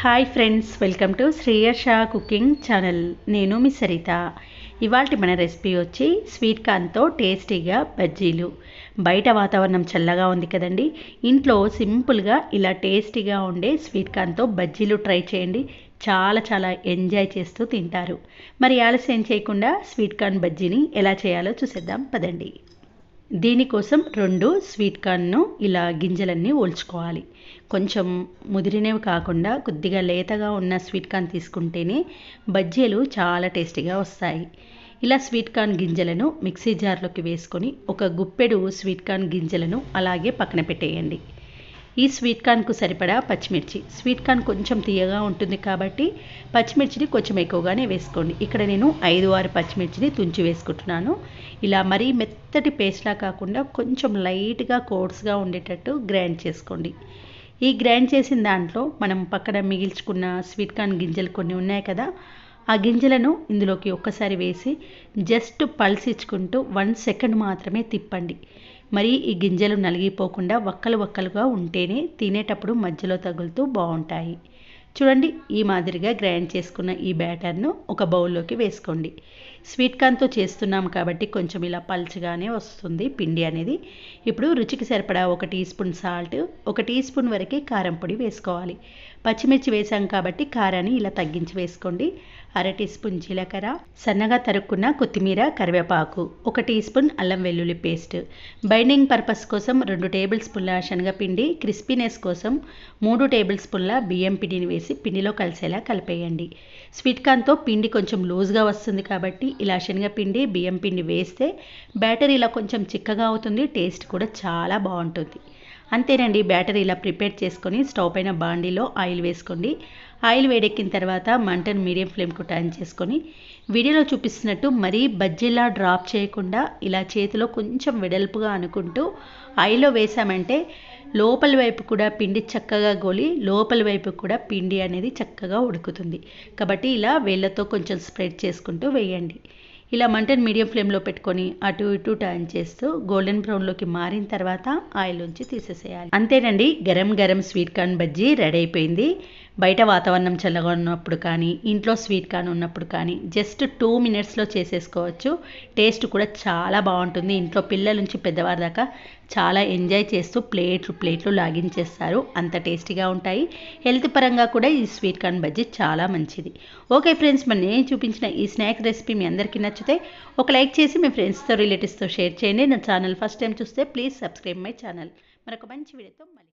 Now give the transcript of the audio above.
Hi friends welcome to Shreyasha cooking channel నేను మీ సరిత. ఇవాళ మన రెసిపీ వచ్చి స్వీట్ కార్న్తో టేస్టీగా బజ్జీలు. బయట వాతావరణం చల్లగా ఉంది కదండి. ఇంట్లో సింపుల్గా ఇలా టేస్టీగా ఉండే స్వీట్ కార్న్తో బజ్జీలు ట్రై చేయండి. చాలా చాలా ఎంజాయ్ చేస్తూ తింటారు. మరి ఆలస్యం చేయకుండా స్వీట్ కార్న్ బజ్జీని ఎలా చేయాలో చూసేద్దాం. పదండి. దీనికోసం రెండు స్వీట్ కార్న్ను ఇలా గింజలన్నీ ఓల్చుకోవాలి కొంచెం ముదిరినవి కాకుండా కొద్దిగా లేతగా ఉన్న స్వీట్ కార్న్ తీసుకుంటేనే బజ్జీలు చాలా టేస్టీగా వస్తాయి. ఇలా స్వీట్ కార్న్ గింజలను మిక్సీ జార్లోకి వేసుకొని ఒక గుప్పెడు స్వీట్ కార్న్ గింజలను అలాగే పక్కన పెట్టేయండి. ఈ స్వీట్ కార్న్కు సరిపడా పచ్చిమిర్చి. స్వీట్ కార్న్ కొంచెం తీయగా ఉంటుంది కాబట్టి పచ్చిమిర్చిని కొంచెం ఎక్కువగానే వేసుకోండి. ఇక్కడ నేను ఐదు ఆరు పచ్చిమిర్చిని తుంచి వేసుకుంటున్నాను. ఇలా మరీ మెత్తటి పేస్ట్లా కాకుండా కొంచెం లైట్గా కోర్స్గా ఉండేటట్టు గ్రైండ్ చేసుకోండి. ఈ గ్రైండ్ చేసిన దాంట్లో మనం పక్కన మిగిల్చుకున్న స్వీట్ కార్న్ గింజలు కొన్ని ఉన్నాయి కదా ఆ గింజలను ఇందులోకి ఒక్కసారి వేసి జస్ట్ పల్సించుకుంటూ వన్ సెకండ్ మాత్రమే తిప్పండి. మరి ఈ గింజలు నలిగిపోకుండా వక్కలు వక్కలుగా ఉంటేనే తినేటప్పుడు మధ్యలో తగులుతూ బాగుంటాయి. చూడండి ఈ మాదిరిగా గ్రైండ్ చేసుకున్న ఈ బ్యాటర్ను ఒక బౌల్లోకి వేసుకోండి. స్వీట్ కార్న్తో చేస్తున్నాం కాబట్టి కొంచెం ఇలా పల్చగానే వస్తుంది పిండి అనేది. ఇప్పుడు రుచికి సరిపడా ఒక టీ స్పూన్ సాల్ట్ ఒక టీ స్పూన్ వరకే కారం పొడి వేసుకోవాలి. పచ్చిమిర్చి వేసాం కాబట్టి కారాన్ని ఇలా తగ్గించి వేసుకోండి. అర టీ స్పూన్ జీలకర్ర సన్నగా తరుక్కున్న కొత్తిమీర కరివేపాకు ఒక టీ స్పూన్ అల్లం వెల్లుల్లి పేస్ట్. బైండింగ్ పర్పస్ కోసం రెండు టేబుల్ స్పూన్ల శనగపిండి క్రిస్పీనెస్ కోసం మూడు టేబుల్ స్పూన్ల బియ్యం పిండిని వేసి పిండిలో కలిసేలా కలిపేయండి. స్వీట్ కార్న్తో పిండి కొంచెం లూజ్గా వస్తుంది కాబట్టి ఇలా శనగపిండి బియ్యం పిండి వేస్తే బ్యాటర్ ఇలా కొంచెం చిక్కగా అవుతుంది టేస్ట్ కూడా చాలా బాగుంటుంది. అంతేనండి బ్యాటర్ ఇలా ప్రిపేర్ చేసుకొని స్టవ్ పైన బాండీలో ఆయిల్ వేసుకోండి. ఆయిల్ వేడెక్కిన తర్వాత మంటను మీడియం ఫ్లేమ్కు టర్న్ చేసుకొని వీడియోలో చూపిస్తున్నట్టు మరీ బజ్జీలా డ్రాప్ చేయకుండా ఇలా చేతిలో కొంచెం వెడల్పుగా అనుకుంటూ ఆయిల్లో వేసామంటే లోపల వైపు కూడా పిండి చక్కగా గోలి లోపల వైపు కూడా పిండి అనేది చక్కగా ఉడుకుతుంది. కాబట్టి ఇలా వేళ్ళతో కొంచెం స్ప్రెడ్ చేసుకుంటూ వేయండి. ఇలా మంటను మీడియం ఫ్లేమ్లో పెట్టుకొని అటు ఇటు టర్న్ చేస్తూ గోల్డెన్ బ్రౌన్లోకి మారిన తర్వాత ఆయిల్ నుంచి తీసేసేయాలి. అంతేనండి గరం గరం స్వీట్ కార్న్ బజ్జీ రెడీ అయిపోయింది. బయట వాతావరణం చల్లగా ఉన్నప్పుడు కానీ ఇంట్లో స్వీట్ కార్న్ ఉన్నప్పుడు కానీ జస్ట్ టూ మినిట్స్లో చేసేసుకోవచ్చు. టేస్ట్ కూడా చాలా బాగుంటుంది. ఇంట్లో పిల్లల నుంచి పెద్దవారి దాకా చాలా ఎంజాయ్ చేస్తూ ప్లేట్లు ప్లేట్లు లాగించేస్తారు. అంత టేస్టీగా ఉంటాయి. హెల్త్ పరంగా కూడా ఈ స్వీట్ కార్న్ బజ్జీ చాలా మంచిది. ఓకే ఫ్రెండ్స్ మరి నేను చూపించిన ఈ స్నాక్ రెసిపీ మీ అందరికీ నచ్చితే ఒక లైక్ చేసి మీ ఫ్రెండ్స్తో రిలేటివ్స్తో షేర్ చేయండి. నా ఛానల్ ఫస్ట్ టైం చూస్తే ప్లీజ్ సబ్స్క్రైబ్ మై ఛానల్ మరొక మంచి వీడియోతో మళ్ళీ